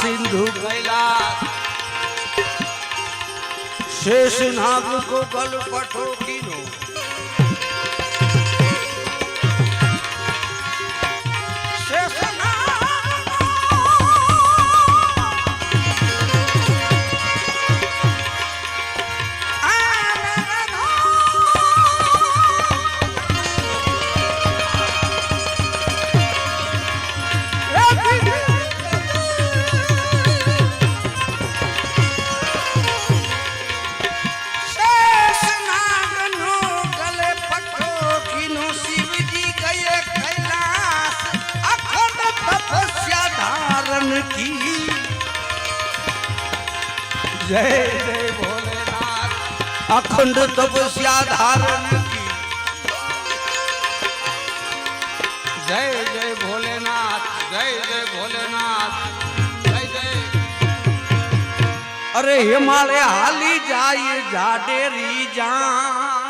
सिंधु कैलाश। शेष नाग को बल पठो कीनो धारण की। जय जय अखंड तपस्या धारण की। जय जय भोलेनाथ, जय जय भोलेनाथ, जय जय। अरे हिमालय हाली जाए जाडेरी जान।